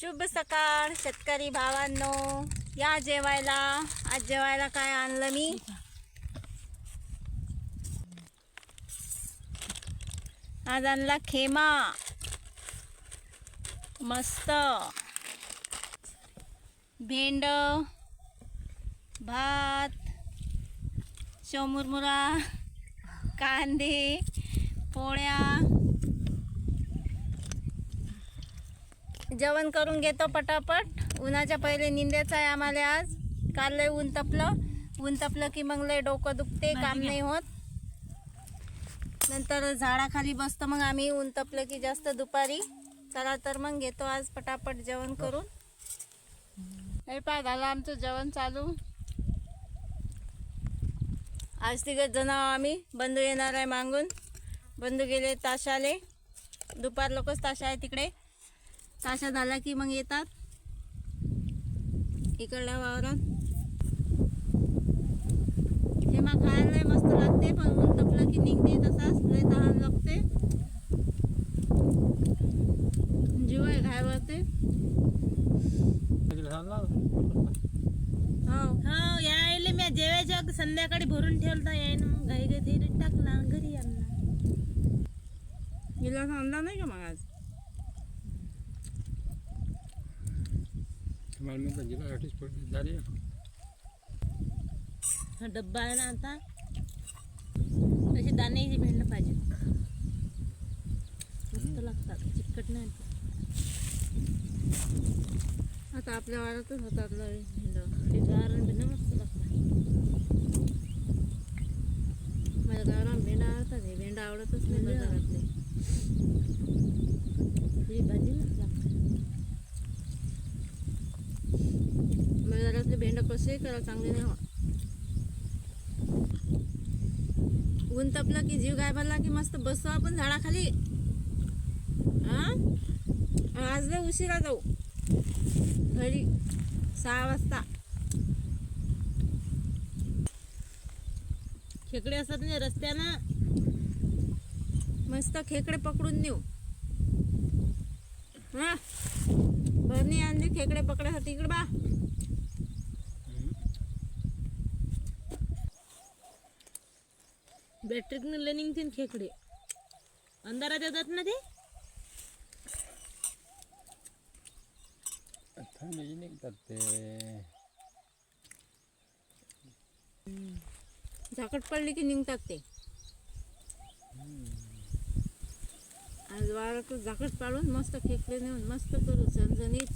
शुभ सकाळ शेतकरी भावांनो. या जेवायला. आज जेवायला काय आणलं मी? आज आणला खेमा. मस्त. भेंड भात शोमुरमुरा कांदे पोळ्या. जेवण करून घेतो पटापट. उन्हाच्या पहिले निंद्याचं आहे आम्हाला आज. काल लय ऊन तपलं. ऊन तपलं की मग लय डोकं दुखते काम नाही होत. नंतर झाडाखाली बसतो मग आम्ही ऊन तपलं की जास्त दुपारी. चला तर मग घेतो आज पटापट जेवण करून. हे पा झालं आमचं जेवण चालू. आज तिघच जण आम्ही. बंधू येणार आहे मागून. बंधू गेले ताशाले. दुपार लोकच ताशा आहे तिकडे. ताशा झाला की मग येतात. इकडल्या वावरात. मग खायला मस्त लागते पण ऊन तपलं की निघते तसाच लय तहान लागते. जीव आहे घायवरते हो. हो यायले मी जेवायच्या संध्याकाळी भरून ठेवलं यायनं मग घाई घाई टाकला घरी आणला. हिला आणला नाही का मग आज? झाली. हा डब्बा आहे ना आता. तशी दाण्याची भेंड पाहिजे. मस्त लागतात. चिकट नाही. आता आपल्या वारातच होतात भेंड ते गारण भेंड मस्त लागतात माझ्या गावरान भेंड आवडतात. हे भेंड आवडतच नाही भेंड बाजारातले. ही भाजी मस्त लागते. बेंड कसे करा चांगले नाही होत. ऊन तपलं की जीव गाय भरला की मस्त बसतो आपण झाडाखाली. हा? आज लय उशिरा जाऊ. घरी सहा वाजता. खेकडे असतात नाही रस्त्यानं. मस्त खेकडे पकडून देऊ हा? बरणी आणली खेकडे पकडायसाठी. इकडे बा. बॅटरीतनं निघतील खेकडे. अंधारात येतात ना ते? थंडी निघतात ते. झाकट पडली की निघतात ते. आज वारात झाकट पाडून मस्त खेकडे नेऊन मस्त करू झणझणीत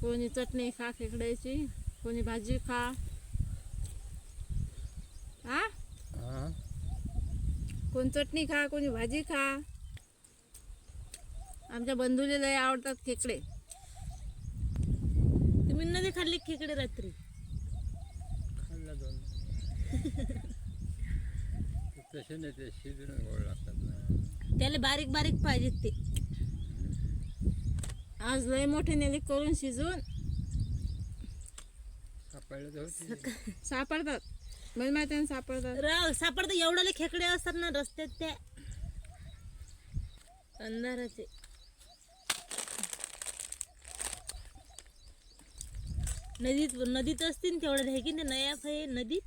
कोणी चटणी खा खेकड्याची कोणी भाजी खा हा हा कोण चटणी खा कोणी भाजी खा. आमच्या बंधूला लय आवडतात खेकडे. तुम्ही नदी खाल्ली खेकडे रात्री? खाल्ला दोन. तसे नाही ते शिजून गोड लागतात ना. त्याला बारीक बारीक पाहिजेत ते. आज लय मोठे नेले करून शिजून सापडतात. मला माहिती ना सापडतात. राव सापडतं. एवढ्याले खेकडे असतात ना रस्त्यात त्या. अंधाराचे. नदीत नदीत असतील तेवढं आहे की नाही? नया आहे नदीत.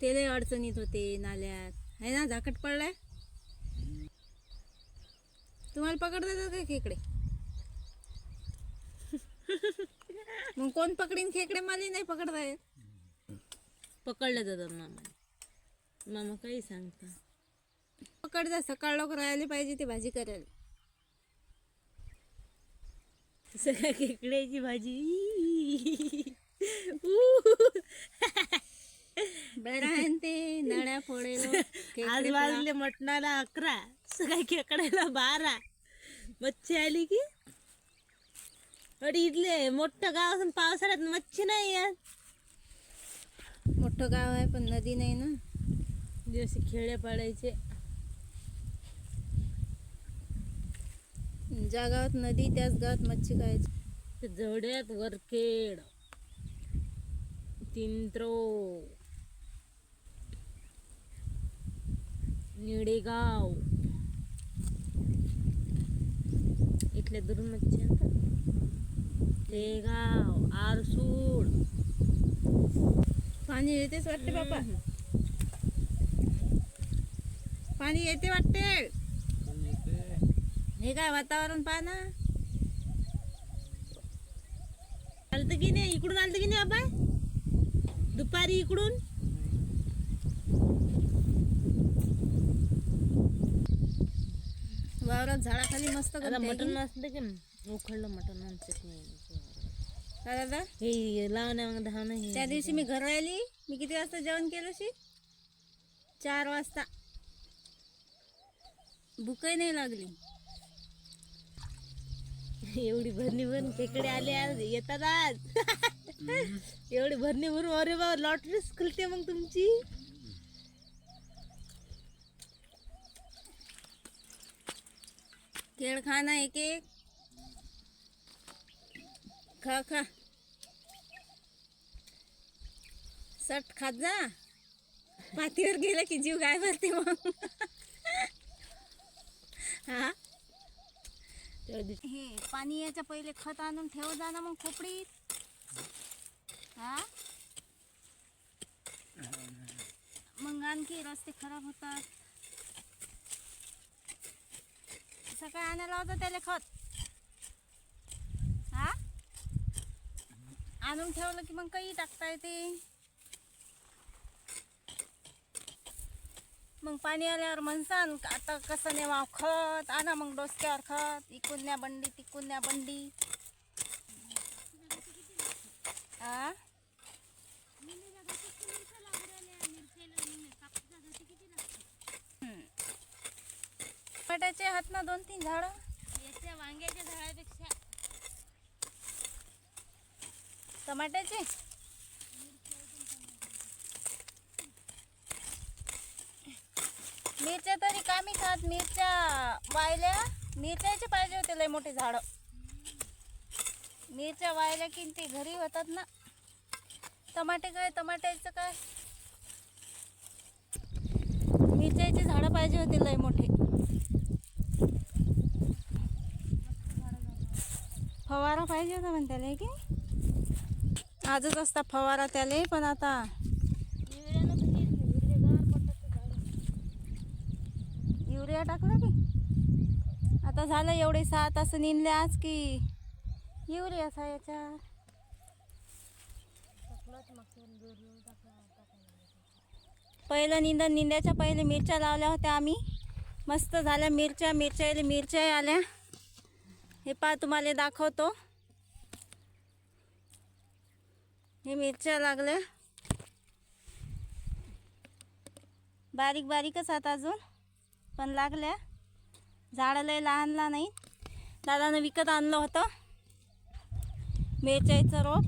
ते लय अडचणीत होते नाल्यात. आहे ना? झाकट पडलाय? तुम्हाला पकडता येतात का खेकडे? मग कोण पकडीन खेकडे मला नाही पकडता येत पकडल्या जातात मामा. मामा काही सांगता. पकडता सकाळ लवकर राहिले पाहिजे ते भाजी करायला. सगळ्या खेकड्याची भाजी. ते नळ्या फोडे आज वाजले मटणाला अकरा सगळ्या खेकड्याला बारा. मच्छी आली की? अडी इथले मोठं गाव असून पावसाळ्यात मच्छी नाही यात मोठं गाव आहे पण नदी नाही ना. जसे खेड्या पाडायचे. ज्या गावात नदी त्याच गावात मच्छी खायची. ते जवड्यात वरखेड. तिंत्रो निडेगाव इथल्या दुरून मच्छी आणतात. शेगाव आरसूड पाणी येतेच वाटते बापा. पाणी येते वाटते. हे काय वातावरण पहा ना. आलतं की नाही? इकडून आलतं की नाही बाबा? दुपारी इकडून? वावरात झाडाखाली मस्त मटण की? असलं की उखळलं मटण चटणी काय दादा? हे लावण्या मग धाव नाही त्या दिवशी मी घरी आली मी किती वाजता जेवण केलं शी? चार वाजता. भूकही नाही लागली. एवढी भरणी भरून खेकडे आले आज. येतात आज. एवढी भरणी भरून अरे बाबा लॉटरीच खुलते मग तुमची. केळ खा ना एक एक. खा खा. सट खात जा. पातीवर गेलं की जीव काय भरते मग. हा? हे पाणी याच्या पहिले खत आणून ठेव जा ना मग खोपडीत. हा? मग आणखी रस्ते खराब होतात. सकाळी आणायला होतं त्याला खत. हा? आणून ठेवलं की मग काही टाकता येते. मग पाणी आल्यावर म्हणसान आता कसं नेवा खत आणा मग डोसक्यावर खत इकून न्या बंडी तिकून न्या बंडी. आ? हम्म. टमाट्याचे हात ना दोन तीन झाडं. याच्या वांग्याच्या झाडापेक्षा. टमाट्याचे? मिरच्या तरी कामी खात मिरच्या वायल्या मिरच्याचे पाहिजे होते लय मोठे झाडं. मिरच्या वायल्या की ते घरी होतात ना. टमाटे काय टमाट्याचं काय? मिरच्याचे झाडं पाहिजे होते लय मोठे. फवारा पाहिजे होता म्हण त्याला की? आजच असता फवारा त्याला पण आता युरिया टाकला की आता झालं एवढे सहा तास निनले आज की. युरिया असा याच्या. पहिलं निंदन निंद्याच्या पहिले मिरच्या लावल्या होत्या आम्ही. मस्त झाल्या मिरच्या मिरच्या मिरच्याही आल्या हे पा तुम्हाला दाखवतो. हे मिरच्या लागल्या. बारीक बारीकच आता अजून. पण लागल्या. झाडं लय लहान लहान नाही दादानं विकत आणलं होतं. मिरच्याचं रोप.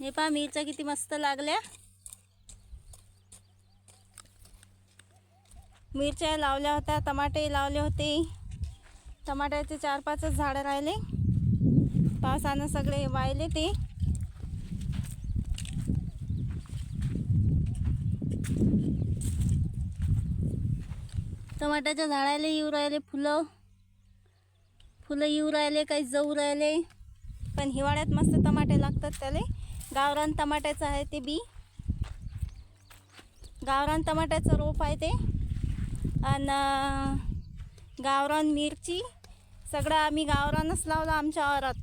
हे पहा मिरच्या किती मस्त लागल्या. मिरच्या लावल्या होत्या टमाटे लावले होते. टमाट्याचे चार पाचच झाडं राहिले. पावसानं सगळे वाहिले ते. टमाट्याच्या झाडाला येऊ राहिले फुलं. फुलं येऊ राहिले काही जाऊ राहिले. पण हिवाळ्यात मस्त टमाटे लागतात त्याला. गावरान टमाट्याचं आहे ते बी. गावरान टमाट्याचं रोप आहे ते. आणि गावरान मिरची. सगळं आम्ही गावरानच लावलं आमच्या वावरात.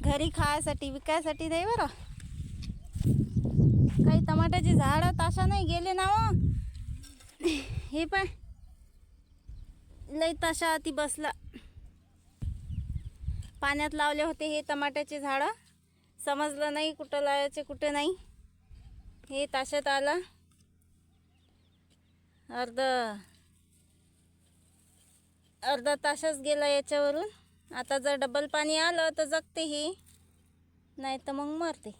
घरी खायसाठी विकायसाठी नाही बरं. काही टमाट्याची झाडं ताशा नाही गेले ना हो. हे पण लई तशा ती बसला. पाण्यात लावले होते हे टमाट्याचे झाडं. समजलं नाही कुठं लावायचे कुठं नाही. हे ताशात आलं. अर्ध अर्धा तासच गेला याच्यावरून. आता जर डबल पाणी आलं तर जगते हे. नाही तर मग मरते.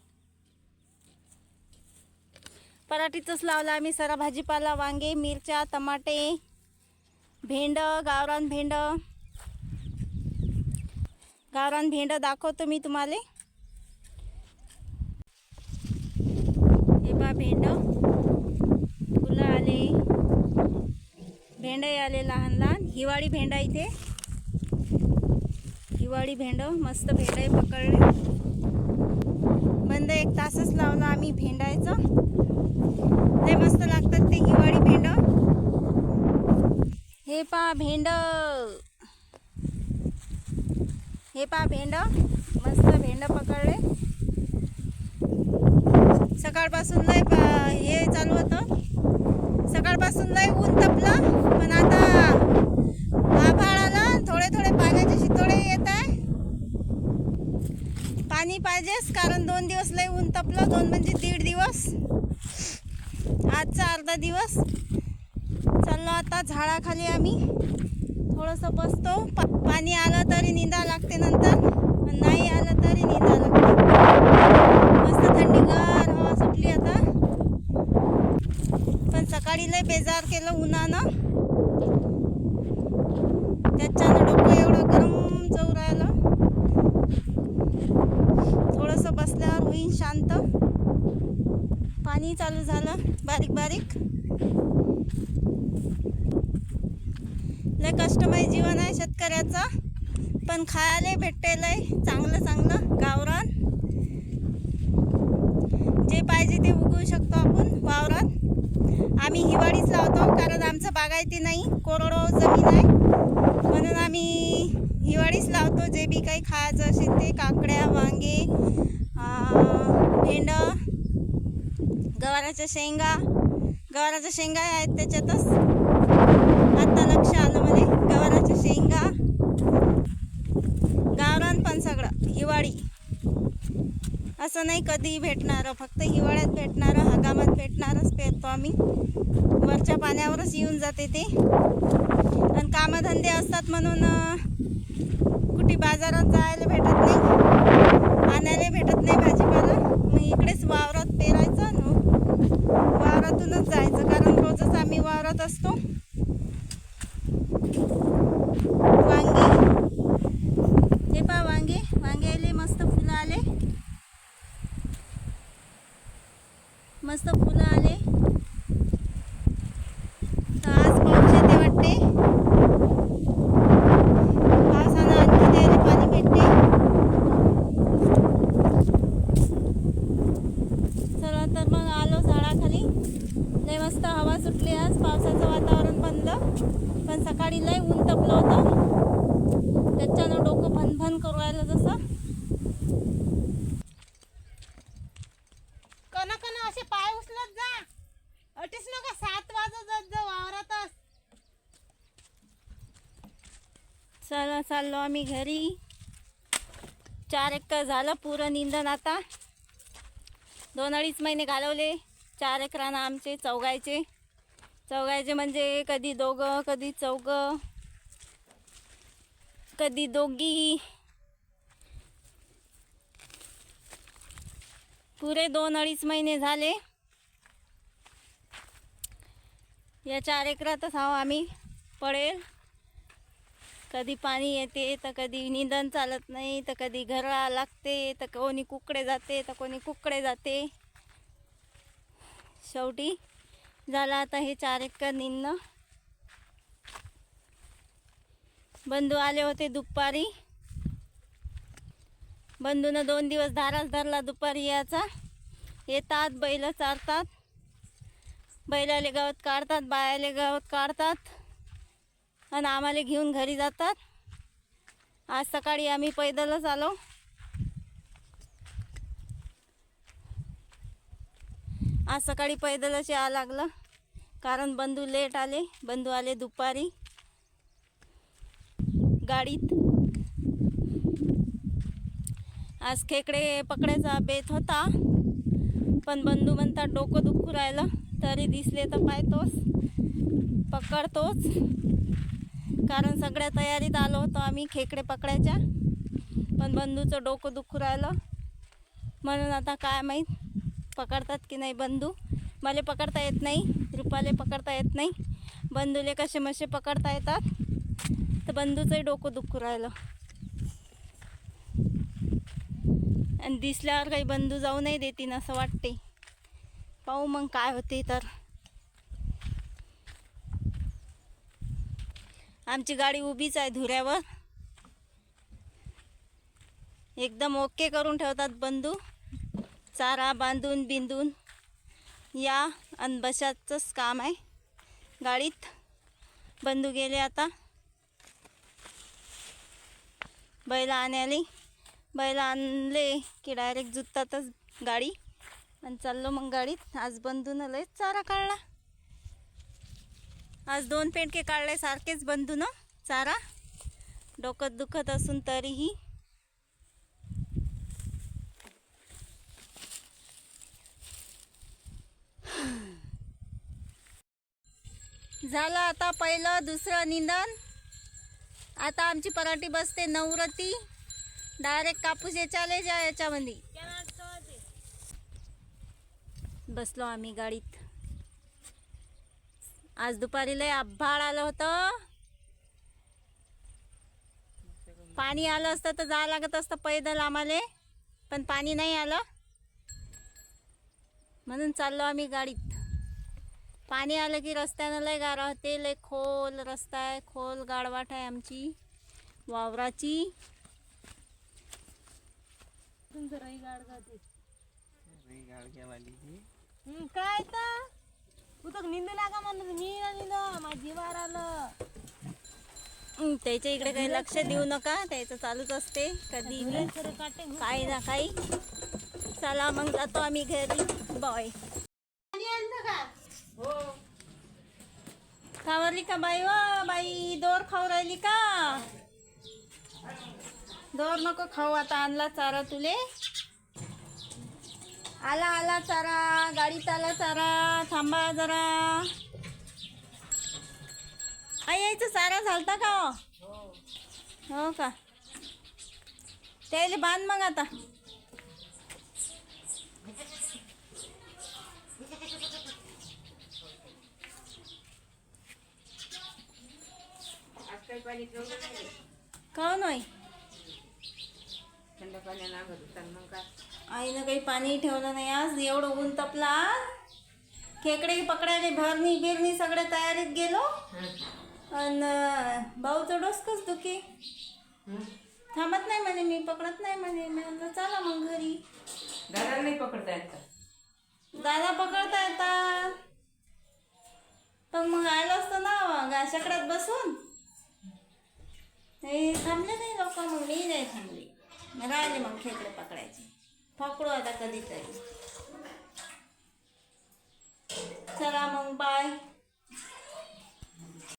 पराठीचंच लावलं आम्ही सारा भाजीपाला वांगे मिरच्या टमाटे. भेंड गावरान भेंड. गावरान भेंड दाखवतो मी तुम्हाला. हे पा भेंड. फुलं आले. लहान लहान. हिवाळी भेंडा इथे. हिवाळी भेंड मस्त भेंडे पकडले. बंद एक तासच लावला आम्ही भेंडायचं. लय मस्त लागतात ते हिवाळी भेंड. हे पा भेंड. हे पा भेंड. मस्त भेंड पकडले. सकाळपासून लय पा- हे चालू होतं. सकाळपासून लय ऊन तपलं पण आता आभाळ आलं थोडे थोडे पाण्याचे शितोडे येत आहे. पाणी पाहिजेच कारण दोन दिवस लय ऊन तपलं दोन म्हणजे दीड दिवस. आजचा अर्धा दिवस. चाललो आता झाडाखाली आम्ही. थोडंसं बसतो. पा पाणी आलं तरी निंदा लागते नंतर. नाही आलं तरी निंदा लागते. मस्त थंडीगार हवा सुटली आता. पण सकाळी लय बेजार केलं उन्हानं. त्याच्यानं डोकं एवढं गरम जाऊ राहिलं थोडंसं बसल्यावर होईन शांत. पाणी चालू झालं. बारीक बारीक. लय कष्टमय जीवन आहे शेतकऱ्याचं. पण खायला भेटतेलंय चांगलं चांगलं गावरान. जे पाहिजे ते उगवू शकतो आपण वावरात. आम्ही हिवाळीच लावतो कारण आमचं बागायती नाही कोरडो जमीन आहे. म्हणून आम्ही हिवाळीच लावतो जे बी काही खायचं असेल ते काकड्या वांगे भेंड गवाराच्या शेंगा. गवाराच्या शेंगा आहेत त्याच्यातच आत्ता लक्ष आलं म्हणे गवाराच्या शेंगा गावरान पण सगळं हिवाळी असं नाही कधी भेटणारं फक्त हिवाळ्यात भेटणारं हंगामात भेटणारच पेरतो आम्ही. वरच्या पाण्यावरच येऊन जाते ते. आणि कामधंदे असतात म्हणून कुठे बाजारात जायला भेटत नाही. आणायला भेटत नाही भाजीपाला. मग इकडेच वावरात पेरायचं आणि वावरातूनच जायचं. कारण रोजच आम्ही वावरात असतो. वांगी हे पा वांगे वांगे आले मस्त फुलं आले मस्त फुलं आले तर आज पाऊस येते वाटते पावसानं आणखी द्यायला पाणी भेटते चला तर मग आलो झाडाखाली लय मस्त हवा सुटली आज पावसाचं वातावरण बनलं पण सकाळी लय ऊन तपलं होतं त्याच्यानं डोकं भनभन करू राहिलं जसं कना कना असे पाय उचलत जा अटीच नका सात वाजत जात जा वावरातच चला चाललो आम्ही घरी. चार एकर झालं पुरं निंदन आता. दोन अडीच महिने घालवले चार एकरानं आमचे चौगायचे चौगायचे म्हणजे कधी दोघं कधी चौघं कधी दोघी. पुरे दोन अडीच महिने झाले. या चार एकरातच आहो आम्ही. पडेल. कधी पाणी येते तर कधी निंदण चालत नाही तर कधी घरा लागते तर कोणी कुकडे जाते तर कोणी कुकडे जाते. शेवटी झालं आता हे चार एकर निंदणं बंधू आले होते दुपारी. बंधूनं दोन दिवस धाराच धरला दुपारी याचा. येतात बैल चारतात. बैलाले गवत काढतात बायाले गवत काढतात आणि आम्हाला घेऊन घरी जातात. आज सकाळी आम्ही पैदलच आलो. आज सकाळी पैदलच यावं लागलं कारण बंधू लेट आले बंधू आले दुपारी. गाडीत. आज खेकडे पकडायचा बेत होता पण बंधू म्हणतात डोकं दुखू राहिलं. तरी दिसले तर पाहतोच पकडतोच. कारण सगळ्या तयारीत आलो होतो आम्ही खेकडे पकडायच्या. पण बंधूचं डोकं दुखू राहिलं. म्हणून आता काय माहीत पकडतात की नाही बंधू? मला पकडता येत नाही रुपाले पकडता येत नाही. बंधूले कसे मसे पकडता येतात? तर बंधूचंही डोकं दुखू राहिलं. आणि दिसल्यावर काही बंधू जाऊ नाही देतीन असं वाटते पाहू मग काय होते तर. आमची गाडी उभीच आहे धुऱ्यावर. एकदम ओके करून ठेवतात बंधू. चारा बांधून बिंदून या आणि बशाचंच काम आहे. गाडीत बंधू गेले आता. बैल आणायला. बैल आणले की डायरेक्ट जुततातच गाडी. आणि चाललो मग गाडीत. आज बंधून लय चारा काढला. आज दोन पेंडके काढले सारखेच बंधून चारा. डोकं दुखत असून तरीही. झालं आता पहिलं दुसरं निंदन. आता आमची पराठी बसते नवरती डायरेक्ट कापूस याच्याले जा याच्यामध्ये. बसलो आम्ही गाडीत. आज दुपारी लय आभाळ आलं होतं. पाणी आलं असतं तर जावं लागत असतं पैदल आम्हाला पण पाणी नाही आलं. म्हणून चाललो आम्ही गाडीत. पाणी आलं की रस्त्यानं लय गारा होते लय खोल रस्ता आहे खोल गाडवाट आहे आमची वावराची. गाड गाते हं, काय तर तू तर निंदू लागा म्हणलं मी ना निंद माझी वार आलं. हं, त्याच्या इकडे काही लक्ष देऊ नका त्याचं चालूच असते कधी बी. खरं काटे काही ना काही. चला मग जातो आम्ही घरी. बॉय खावरली का बाई व बाई दोर खाऊ राहिली का? दोर नको खाऊ आता आणला चारा तुले. आला आला सारा गाडीत आला सारा थांबा जरा. आई यायचं सारा झालता का हो? हो का? त्याला बांध मग आता. का नाही आईनं काही पाणी ठेवलं नाही आज एवढं ऊन तपला आज. खेकडे पकडायला भरणी बिरणी सगळ्या तयारीत गेलो. आणि भाऊचं डोसकच दुखी. थांबत नाही म्हणे मी पकडत नाही म्हणे. मी म्हणलं चला मग घरी. दादाला नाही पकडता येत का? दादा पकडता येतात. पण मग आलो असतो ना गाशाकड्यात बसून. हे थांबले नाही लोक मग मी नाही थांबली. मग राहिले मग खेकडे पकडायचे. पकडू आता कधीतरी. चला मग बाय